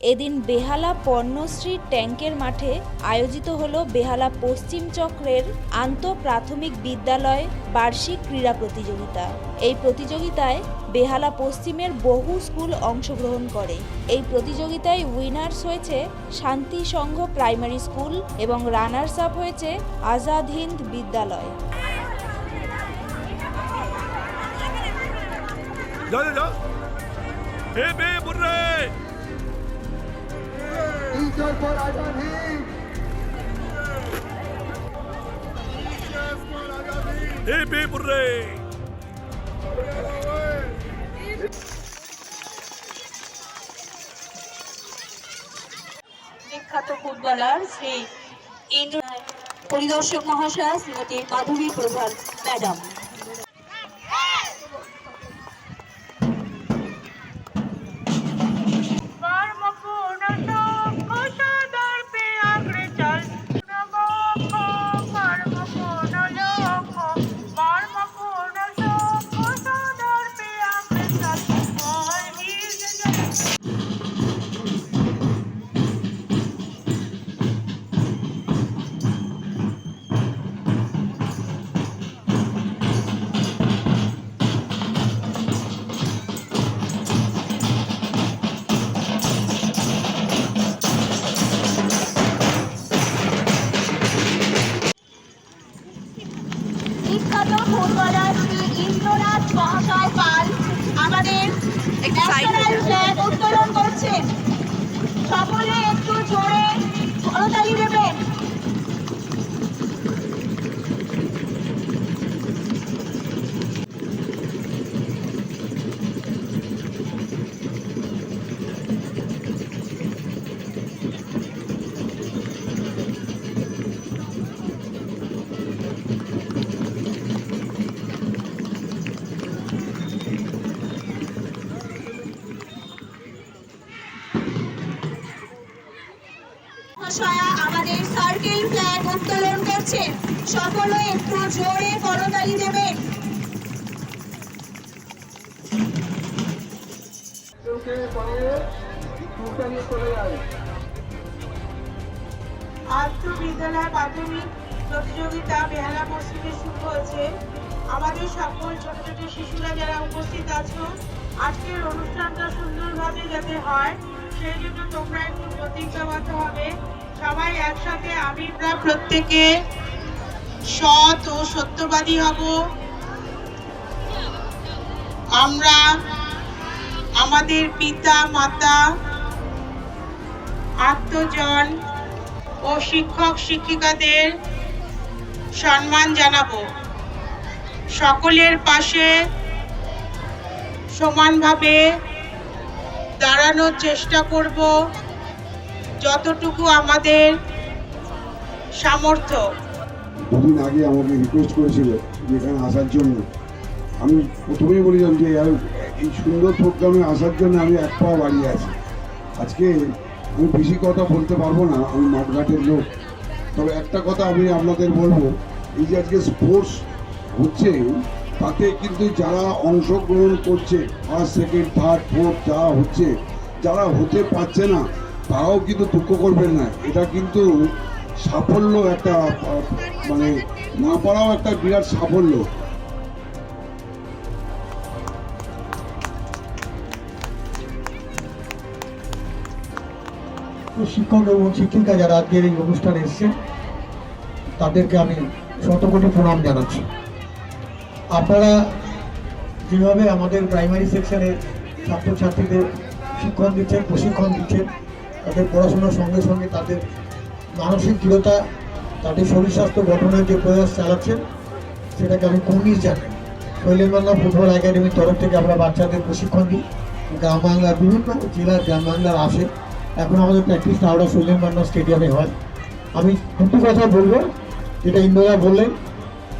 এদিন বেহালা পর্ণশ্রী ট্যাঙ্কের মাঠে আয়োজিত হল বেহালা পশ্চিম চক্রের আন্তঃপ্রাথমিক বিদ্যালয় বার্ষিক ক্রীড়া প্রতিযোগিতা। এই প্রতিযোগিতায় বেহালা পশ্চিমের বহু স্কুল অংশগ্রহণ করে। এই প্রতিযোগিতায় উইনার্স হয়েছে শান্তি সংঘ প্রাইমারি স্কুল এবং রানার্স আপ হয়েছে আজাদ হিন্দ বিদ্যালয়। যাও যাও এ বে বুড়ে Hip hip hooray! বিখ্যাত ফুটবলার শ্রী পরিদর্শক মহাশয় শ্রীমতী মাধবী প্রধান ম্যাডাম সকলে একটু জোরে করতালি দেবেন আর্থ বিদ্যালয় প্রাথমিক প্রতিযোগিতা বেহালা পশ্চিমে শুরু হয়েছে। আমাদের সকল ছোট ছোট শিশুরা যারা উপস্থিত আছো আজকের অনুষ্ঠানটা সুন্দরভাবে যাতে হয় সেই জন্য তোমরা একটু প্রতিজ্ঞাবদ্ধ হবে। সবাই একসাথে আমরা প্রত্যেকে সৎ ও সত্যবাদী হব। আমরা আমাদের পিতা, মাতা, আত্মজন ও শিক্ষক, শিক্ষিকাদের সম্মান জানাব। সকলের পাশে সমানভাবে দাঁড়ানোর চেষ্টা করব যতটুকু আমাদের সামর্থ্য। দুদিন আগে আমাকে রিকোয়েস্ট করেছিল যে এখানে আসার জন্য। আমি প্রথমেই বলেছিলাম যে এই সুন্দর প্রোগ্রামে আসার জন্য আমি এক পা বাড়িয়ে আছি। আজকে আমি বেশি কথা বলতে পারব না, আমি মাঠঘাটের লোক। তবে একটা কথা আমি আপনাদের বলব, এই যে আজকে স্পোর্টস হচ্ছে, তাতে কিন্তু যারা অংশগ্রহণ করছে ফার্স্ট সেকেন্ড থার্ড ফোর্থ যা হচ্ছে, যারা হতে পারছে না, তারাও কিন্তু দুঃখ করবেন না। এটা কিন্তু সাফল্য একটা মানে না পারাও একটা বিরাট সাফল্য। শিক্ষক এবং শিক্ষিকা যারা আজকের এই অনুষ্ঠানে এসেছেন, তাদেরকে আমি শতকোটি প্রণাম জানাচ্ছি। আপনারা যেভাবে আমাদের প্রাইমারি সেকশনের ছাত্রছাত্রীদের শিক্ষণ দিচ্ছেন, প্রশিক্ষণ দিচ্ছেন, তাদের পড়াশোনার সঙ্গে সঙ্গে তাদের মানসিক দৃঢ়তা তাদের শরীর স্বাস্থ্য গঠনের যে প্রয়াস চালাচ্ছেন, সেটাকে আমি কুর্নিশ জানাই। শৈলেন্দ্রনাথ ফুটবল একাডেমির তরফ থেকে আমরা বাচ্চাদের প্রশিক্ষণ দিই। গ্রাম বাংলার বিভিন্ন জেলার গ্রাম বাংলার আসে। এখন আমাদের প্র্যাকটিস হাওড়া শৈলেন্দ্রনাথ স্টেডিয়ামে হয়। আমি দুটো কথা বলব, যেটা ইন্দ্রদা বললেন,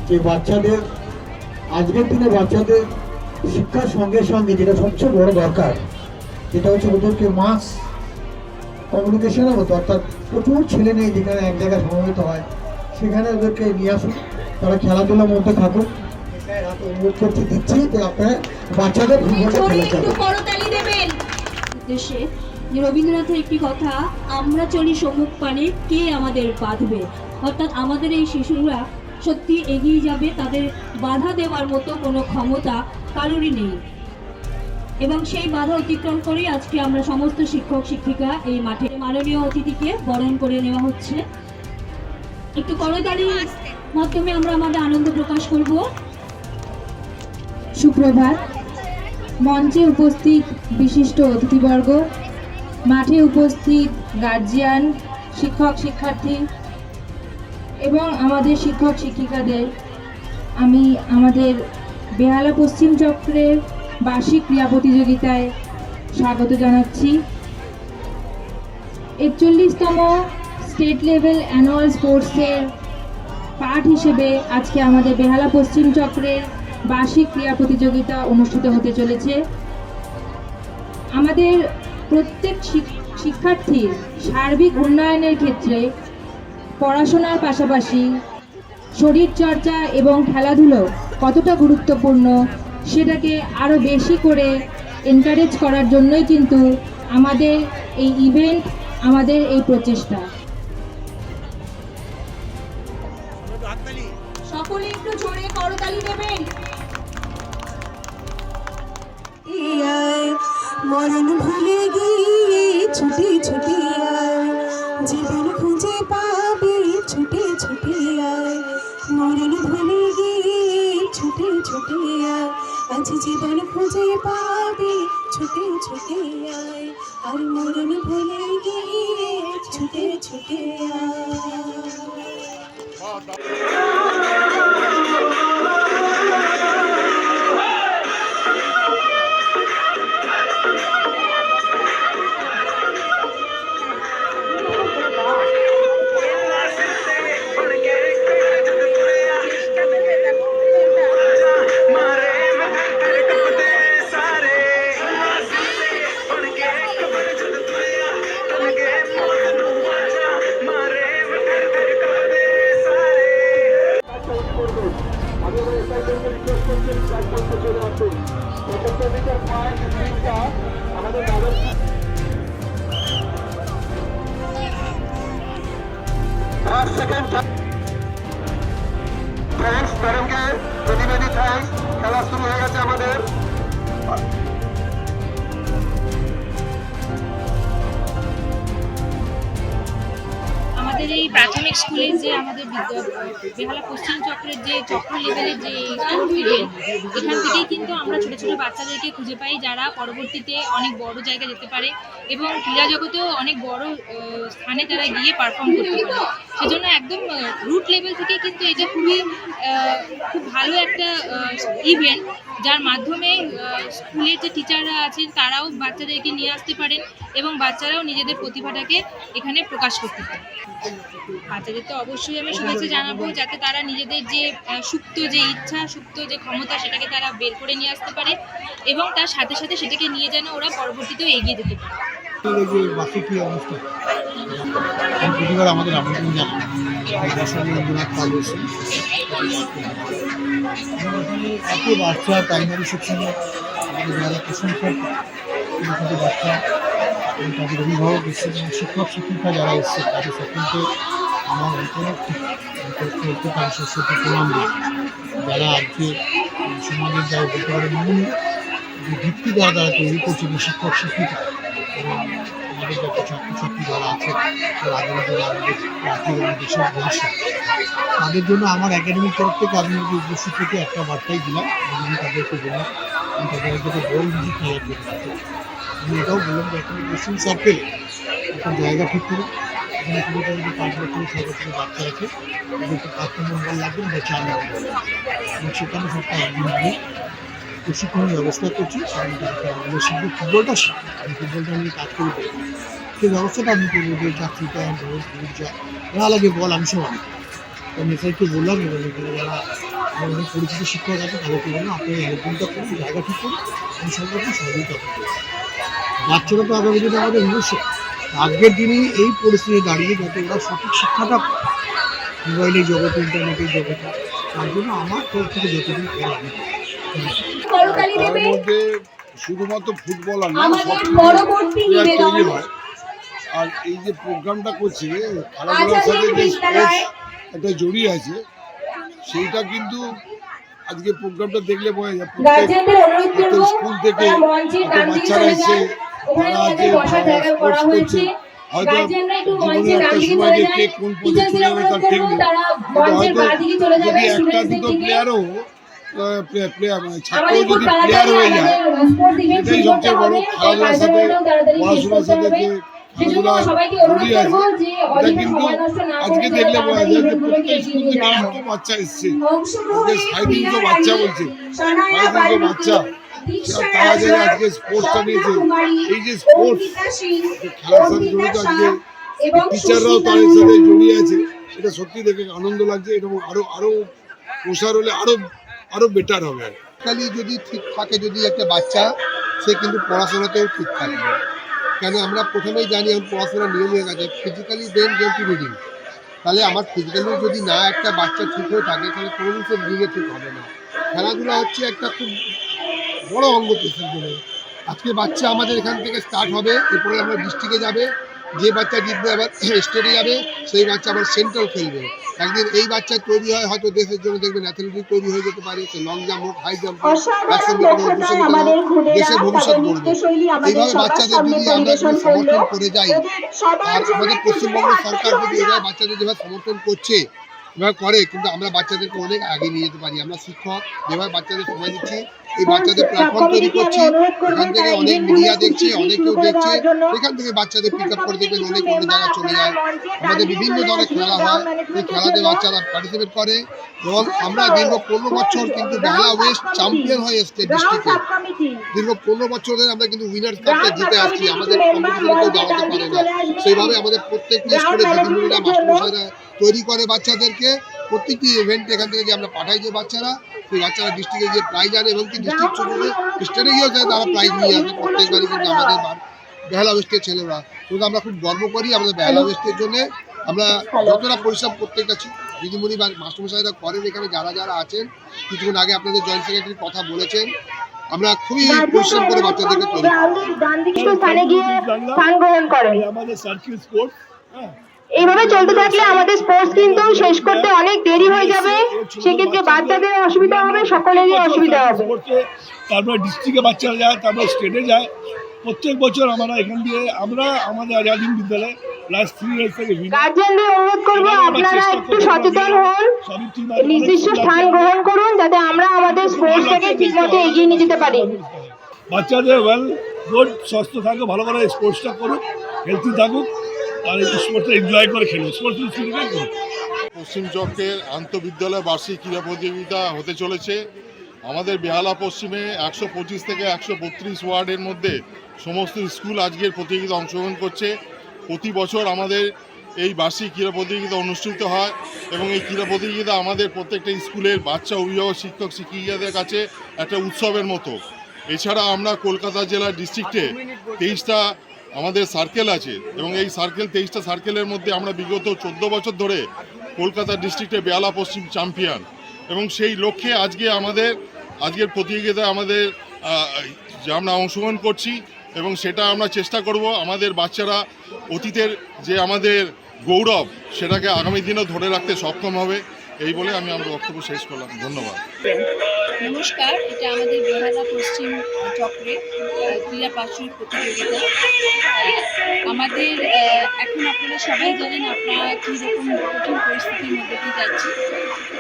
যে বাচ্চাদের, আজকের দিনে বাচ্চাদের শিক্ষার সঙ্গে সঙ্গে যেটা সবচেয়ে বড় দরকার, যেটা হচ্ছে ওদেরকে মাস কমিউনিকেশনের মতো অর্থাৎ প্রচুর ছেলে মেয়ে যেখানে এক জায়গায় সমবেত হয় সেখানে ওদেরকে নিয়ে আসুন। তারা খেলাধুলার মধ্যে এটাই অনুরোধ দিচ্ছি যে আপনারা বাচ্চাদের দেবেন। উদ্দেশ্যে যে রবীন্দ্রনাথের একটি কথা আমরা চলি সম্মুখ পানে কে আমাদের বাঁধবে? অর্থাৎ আমাদের এই শিশুরা সত্যি এগিয়ে যাবে তাদের বাধা দেওয়ার মতো কোনো ক্ষমতা কারোরই নেই। এবং সেই বাধা অতিক্রম করেই আজকে আমরা সমস্ত শিক্ষক, শিক্ষিকা এই মাঠে মাননীয় অতিথিকে বরণ করে নেওয়া হচ্ছে। একটু করতালির মাধ্যমে আমরা আমাদের আনন্দ প্রকাশ করব। সুপ্রভাত। মঞ্চে উপস্থিত বিশিষ্ট অতিথিবর্গ, মাঠে উপস্থিত গার্জিয়ান শিক্ষক, শিক্ষার্থী এবং আমাদের শিক্ষক, শিক্ষিকাদের। আমি আমাদের বেহালা পশ্চিম চক্রের বার্ষিক ক্রীড়া প্রতিযোগিতায় স্বাগত জানাচ্ছি। একচল্লিশতম স্টেট লেভেল অ্যানুয়াল স্পোর্টসের পাঠ হিসেবে আজকে আমাদের বেহালা পশ্চিম চক্রের বার্ষিক ক্রীড়া প্রতিযোগিতা অনুষ্ঠিত হতে চলেছে। আমাদের প্রত্যেক শিক্ষার্থীর সার্বিক উন্নয়নের ক্ষেত্রে পড়াশোনার পাশাপাশি শরীরচর্চা এবং খেলাধুলো কতটা গুরুত্বপূর্ণ সেটাকে আরও বেশি করে এনকারেজ করার জন্যই কিন্তু আমাদের এই ইভেন্ট আমাদের এই প্রচেষ্টা। সকলে মরণ ভুলে গিয়ে ছুটে ছুটে আয় জীবন আজ জীবন খুঁজে পাবি ছুটে ছুটে আয়। আর মরণ ভুলে গিয়ে ছুটে ছুটে আয়। থ্যাঙ্কস ম্যাডামকে ভেরি ভেরি থ্যাঙ্কস খেলা শুরু হয়ে গেছে আমাদের। আমাদের এই প্রাথমিক স্কুলের যে আমাদের বেহালা পশ্চিম চক্রের যে চক্র লেভেলের যে এখান থেকেই কিন্তু আমরা ছোট ছোট বাচ্চাদেরকে খুঁজে পাই যারা পরবর্তীতে অনেক বড় জায়গায় যেতে পারে এবং ক্রীড়া জগতেও অনেক বড় স্থানে তারা গিয়ে পারফর্ম করতে পারে। সেজন্য একদম রুট লেভেল থেকে কিন্তু এটা খুবই খুব ভালো একটা ইভেন্ট যার মাধ্যমে স্কুলের যে টিচাররা আছেন তারাও বাচ্চাদেরকে নিয়ে আসতে পারেন এবং বাচ্চারাও নিজেদের প্রতিভাটাকে এখানে প্রকাশ করতে পারে বাচ্চাদের তো অবশ্যই আমি শুভেচ্ছা জানাব যাতে তারা নিজেদের যে সুপ্ত যে ইচ্ছা, সুপ্ত যে ক্ষমতা সেটাকে তারা বের করে নিয়ে আসতে পারে এবং তার সাথে সাথে সেটাকে নিয়ে যেন ওরা পরবর্তীতেও এগিয়ে যেতে পারে। আমাদের আমন্ত্রণ রবীন্দ্রনাথ বসুন এত বাচ্চা প্রাইমারি সেকশনে আমাদের যারা প্রশংসা ছোটো ছোটো বাচ্চা এবং তাদের অভিভাবক শিক্ষক, শিক্ষিকা যারা এসছে, তাদের সকলকে আমার অন্তর অত্যন্ত সত্যি প্রণাম যারা আজকে সমাজের যারা বলতে পারে মূল যে ভিত্তি দ্বারা তারা তৈরি করছে শিক্ষক, শিক্ষিকা, এবং আমাদের যত ছাত্রছাত্রী যারা আছে তাদের জন্য আমার একাডেমির তরফ থেকে যদি উপস্থিত থেকে একটা বার্তাই দিলাম। আমি তাদেরকে বললাম, আমি তাদের একসাথে বল ভিজিট নেওয়ার জন্য আমি এটাও বললাম যে এখন পশ্চিম সার্কেলে একটা জায়গা ঠিক করে এখানে পুরো যদি পাঁচ বছর ছয় বছরের বাচ্চা আছে। তাদেরকে পাঁচ নম্বর লাগবে না চার নম্বর লাগবে সেখানে সবটা একদিন আমি প্রশিক্ষণের ব্যবস্থা করছি। কারণ আমাদের শুধু ফুটবলটা শিখি আমি ফুটবলটা নিয়ে কাজ করে দেবো সেই ব্যবস্থাটা আমি করব যে যাত্রীটা রোজ যা যা লাগে বল, আমি সব তো মেসাইকে বললাম এবং এখানে যারা আমার অনেক পরিচিত শিক্ষক আছে, তাদেরকে বললাম আপনি অ্যারেঞ্জমেন্টটা করুন, জায়গা ঠিক করুন, আমি সব রকম সহযোগিতা করব। বাচ্চারা তো আগামী দিনে আমাদের ভবিষ্যৎ আজকের দিনে এই পরিস্থিতি দাঁড়িয়ে যাতে ওরা সঠিক শিক্ষাটা মোবাইলের জগতে ইন্টারনেটের জগতে, তার জন্য আমার তরফ থেকে যতদিন করা আমি। করতালি মধ্যে শুধুমাত্র ফুটবলার না আমাদের পরবর্তী নিবেদন। আর এই যে প্রোগ্রামটা করছে খেলাধুলার সাথে যে স্পোর্টস একটা জড়িয়ে আছে সেইটা কিন্তু আজকে প্রোগ্রামটা দেখলে বোঝা যায় প্রত্যেক স্কুল থেকে বাচ্চারা এসে তারা যে স্পোর্টস করছে। হয়তো জীবনে একটা সময় যে কে কোন পদে চলে যাবে তার ঠিক নেই হয়তো যদি একটা দুটো প্লেয়ারও প্লেয়ার মানে ছাত্র যদি প্লেয়ার হয়ে যায় এটাই সবচেয়ে বড় খেলাধুলার সাথে কার্যক্রমটাও তাড়াতাড়ি শেষ পড়াশোনার সাথে যে খেলাধুলা জড়িয়ে আছে। এটা কিন্তু আজকে দেখলে বোঝা যায় যে প্রত্যেক স্কুল থেকে এত বাচ্চা এসছে? আজকে সাড়ে তিনশো বাচ্চা বলছে। সানায়া সাড়ে তিনশো বাচ্চা। তারা যে আজকে স্পোর্টসটা নিয়েছে এই যে স্পোর্টস খেলার সাথে জড়িত আজকে এবং টিচাররাও তাদের সাথে মুর্মু। জড়িয়ে আছে। এটা সত্যি দেখে আনন্দ লাগছে। এবং আরও আরও প্রসার হলে আরও আরও বেটার হবে। ফিজিক্যালি যদি ঠিক থাকে, যদি একটা বাচ্চা, সে কিন্তু পড়াশোনাতেও ঠিক থাকবে। কেন? আমরা প্রথমেই জানি, এখন পড়াশোনা নিয়ম হয়ে গেছে। ফিজিক্যালি দেন টু রিডিং তাহলে আমার ফিজিক্যালি যদি না একটা বাচ্চা ঠিক হয়ে থাকে, তাহলে কোনো দিন সে রিডিংয়ে ঠিক হবে না। খেলাধুলা হচ্ছে একটা খুব বড় অঙ্গ দেশের জন্য আজকে বাচ্চা আমাদের এখান থেকে স্টার্ট হবে, এরপরে আমরা ডিস্ট্রিক্টে যাবে। যে বাচ্চা জিতবে আবার স্টেটে যাবে সেই বাচ্চা আবার সেন্ট্রাল খেলবে। একদিন এই বাচ্চা তৈরি হয় হয়তো দেশের জন্য দেখবেন অ্যাথলেটিক তৈরি হয়ে যেতে পারে সে লং জাম্প হোক হাই জাম্প হোক দেশের ভবিষ্যৎ গড়বে। এইভাবে সবার বাচ্চাদের যদি আমরা সমর্থন করে যাই আর আমাদের পশ্চিমবঙ্গ সরকার যদি এরা বাচ্চাদের যেভাবে সমর্থন করছে এভাবে করে, কিন্তু আমরা বাচ্চাদেরকে অনেক আগে নিয়ে যেতে পারি। আমরা শিক্ষক, যেভাবে বাচ্চাদের সময় দিচ্ছি, এই বাচ্চাদের প্ল্যাটফর্ম তৈরি করছি। এখান থেকে অনেক মিডিয়া দেখছে, অনেক কেউ দেখছে। এখান থেকে বাচ্চাদের পিক আপ করে দেখবেন, অনেক অন্য জায়গায় চলে যায়। আমাদের বিভিন্ন ধরনের খেলা হয়। এই খেলাতে বাচ্চারা পার্টিসিপেট করে। এবং আমরা দীর্ঘ পনেরো বছর কিন্তু বাংলা ওয়েস্ট চ্যাম্পিয়ন হয়ে এসছে ডিস্ট্রিক্টে দীর্ঘ পনেরো বছর ধরে আমরা কিন্তু উইনার্স কাপটা জিতে আসছি। আমাদের কম্পিটিশনে কেউ দাঁড়াতে পারে না। সেইভাবে আমাদের প্রত্যেকটি স্কুলে দিদিমণিরা মাস্টারমশাইরা তৈরি করে বাচ্চাদেরকে। প্রত্যেকটি ইভেন্ট এখান থেকে যে আমরা পাঠাই যে বাচ্চারা সেই বাচ্চারা ডিস্ট্রিক্টে গিয়ে প্রাইজ আনে এবং কি ডিস্ট্রিক্ট স্টেটে গিয়েও যায় তারা প্রাইজ নিয়ে আসে। প্রত্যেকবারই কিন্তু আমাদের বেহালা ওয়েস্টের ছেলেরা। কিন্তু আমরা খুব গর্ব করি আমাদের বেহালা ওয়েস্টের জন্য। আমরা যতটা পরিশ্রম প্রত্যেকটা দিদিমণি বা মাস্টারমশাইরা করেন এখানে যারা যারা আছেন কিছুক্ষণ আগে আপনাদের জয়েন্ট সেক্রেটারি কথা বলেছেন। আমরা খুবই পরিশ্রম করে বাচ্চাদেরকে তৈরি আমাদের হ্যাঁ। এইভাবে চলতে থাকলে আমাদের স্পোর্টস কিন্তু শেষ করতে অনেক দেরি হয়ে যাবে। সেক্ষেত্রে বাচ্চাদের অসুবিধা হবে সকলেরই অসুবিধা হবে। তারপরে ডিস্ট্রিক্টে বাচ্চারা যায় তারপরে স্টেটে যায়। প্রত্যেক বছর আমরা এখান দিয়ে আমরা আমাদের আজাদিন বিদ্যালয়ে লাস্ট থ্রি ইয়ার্স থেকে। গার্জেনদের অনুরোধ করব আপনারা একটু সচেতন হন। নির্দিষ্ট স্থান গ্রহণ করুন যাতে আমরা আমাদের স্পোর্টসটাকে ঠিকমতো এগিয়ে নিয়ে যেতে পারি। বাচ্চাদের ওয়েল গুড সুস্থ থাকুক ভালো করে স্পোর্টসটা করুক হেলথি থাকুক। আর স্পোর্টসটা এনজয় করে খেলুক স্পোর্টস পশ্চিম চক্রের আন্তঃবিদ্যালয় বার্ষিক ক্রীড়া প্রতিযোগিতা হতে চলেছে। আমাদের বেহালা পশ্চিমে একশো পঁচিশ থেকে একশো বত্রিশ ওয়ার্ডের মধ্যে সমস্ত স্কুল আজকের প্রতিযোগিতা অংশগ্রহণ করছে। প্রতি বছর আমাদের এই বার্ষিক ক্রীড়া প্রতিযোগিতা অনুষ্ঠিত হয় এবং এই ক্রীড়া প্রতিযোগিতা আমাদের প্রত্যেকটা স্কুলের বাচ্চা, অভিভাবক, শিক্ষক, শিক্ষিকাদের কাছে একটা উৎসবের মতো। এছাড়া আমরা কলকাতা জেলার ডিস্ট্রিক্টে তেইশটা আমাদের সার্কেল আছে এবং এই সার্কেল তেইশটা সার্কেলের মধ্যে আমরা বিগত চোদ্দ বছর ধরে কলকাতা ডিস্ট্রিক্টে বেহালা পশ্চিম চ্যাম্পিয়ন এবং সেই লক্ষ্যে আজকে আমাদের, আজকের প্রতিযোগিতায় আমাদের যে আমরা অংশগ্রহণ করছি এবং সেটা আমরা চেষ্টা করব আমাদের বাচ্চারা, অতীতের যে আমাদের গৌরব, সেটাকে আগামী দিনেও ধরে রাখতে সক্ষম হবে, এই বলে আমি আমার বক্তব্য শেষ করলাম। ধন্যবাদ। নমস্কার, এটা আমাদের বেহালা পশ্চিম চক্রে ক্রীড়া বার্ষিক প্রতিযোগিতা। আমাদের এখন আপনারা সবাই জানেন আপনারা কীরকম কঠিন পরিস্থিতির মধ্যে দিয়ে যাচ্ছি।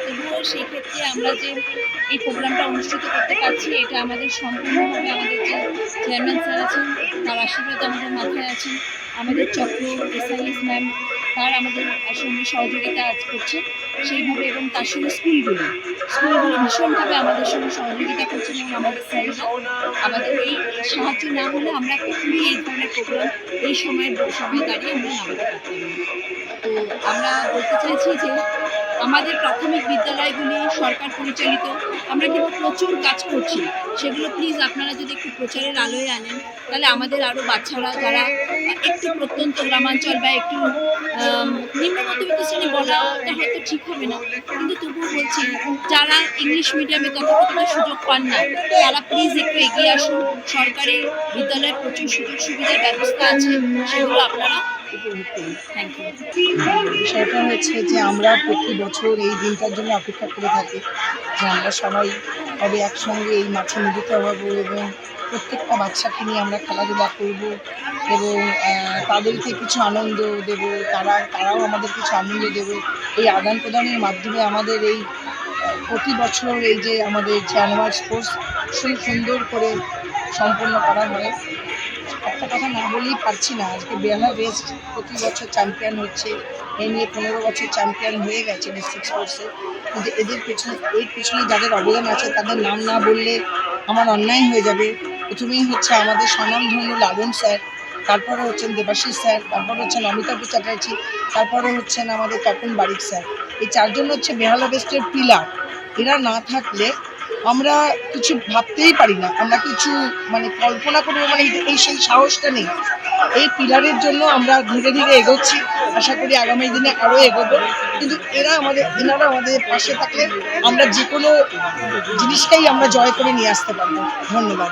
তবুও সেই ক্ষেত্রে আমরা যে এই প্রোগ্রামটা অনুষ্ঠিত করতে পারছি, এটা আমাদের সম্পূর্ণভাবে আমাদের যে চেয়ারম্যান স্যার আছেন, তার আশীর্বাদ আমাদের মাথায় আছেন আমাদের চক্র, এসআইএস ম্যাম তার আমাদের সঙ্গে সহযোগিতা আজ করছেন সেইভাবে এবং তার সঙ্গে স্কুলগুলো। স্কুলগুলো ভীষণভাবে আমাদের সঙ্গে সহযোগিতা করছে এবং আমাদের স্যারেরা আমাদের এই সাহায্য না হলে আমরা কখনোই এই ধরনের প্রোগ্রাম এই সময়ের সময় দাঁড়িয়ে আমরা নামাতে পারতাম তো আমরা বলতে চাইছি যে আমাদের প্রাথমিক বিদ্যালয়গুলি সরকার পরিচালিত। আমরা কিন্তু প্রচুর কাজ করছি। সেগুলো প্লিজ আপনারা যদি একটু প্রচারের আলোয় আনেন, তাহলে আমাদের আরও বাচ্চারা, যারা একটু প্রত্যন্ত গ্রামাঞ্চল বা একটু নিম্ন মধ্যবিত্ত শ্রেণি বলাটা হয়তো ঠিক হবে না। কিন্তু তবুও বলছি, যারা ইংলিশ মিডিয়ামে তথাকথিত সুযোগ পান না, তারা প্লিজ একটু এগিয়ে আসুন। সরকারি বিদ্যালয়ে প্রচুর সুযোগ সুবিধার ব্যবস্থা আছে, সেগুলো আপনারা থ্যাংক হচ্ছে যে আমরা প্রতি বছর এই দিনটার জন্য অপেক্ষা করে থাকি যে আমরা সবাই কবে একসঙ্গে এই মাঠে মিলিত হব এবং প্রত্যেকটা বাচ্চাকে নিয়ে আমরা খেলাধুলা করব এবং তাদেরকে কিছু আনন্দ দেব, তারা, তারাও আমাদের কিছু আনন্দ দেবে। এই আদান প্রদানের মাধ্যমে আমাদের এই প্রতি বছর এই যে আমাদের অ্যানুয়াল স্পোর্টস খুব সুন্দর করে সম্পন্ন করা হয়। একটা কথা না বলেই পারছি না। আজকে বেহালা বেস্ট প্রতি বছর চ্যাম্পিয়ন হচ্ছে। এই নিয়ে পনেরো বছর চ্যাম্পিয়ন হয়ে গেছে ডিস্ট্রিক্ট স্পোর্টসে কিন্তু এদের পেছনে, এর পেছনে যাদের অবদান আছে, তাদের নাম না বললে আমার অন্যায় হয়ে যাবে। প্রথমেই হচ্ছে আমাদের স্বনামধন্য লালন স্যার, তারপরে হচ্ছেন দেবাশিস স্যার, তারপরে হচ্ছেন অমিতাভ চ্যাটার্জি, তারপরে হচ্ছেন আমাদের তপন বারিক স্যার। এই চারজন হচ্ছে বেহালা বেস্টের পিলার এরা না থাকলে আমরা কিছু ভাবতেই পারি না। আমরা কিছু মানে কল্পনা করব মানে এই- সেই সাহসটা নেই। এই পিলারের জন্য আমরা ধীরে ধীরে এগোচ্ছি। আশা করি আগামী দিনে আরও এগোবো। কিন্তু এরা আমাদের, এনারা আমাদের পাশে থাকলে আমরা যে কোনো জিনিসটাই আমরা জয় করে নিয়ে আসতে পারব। ধন্যবাদ।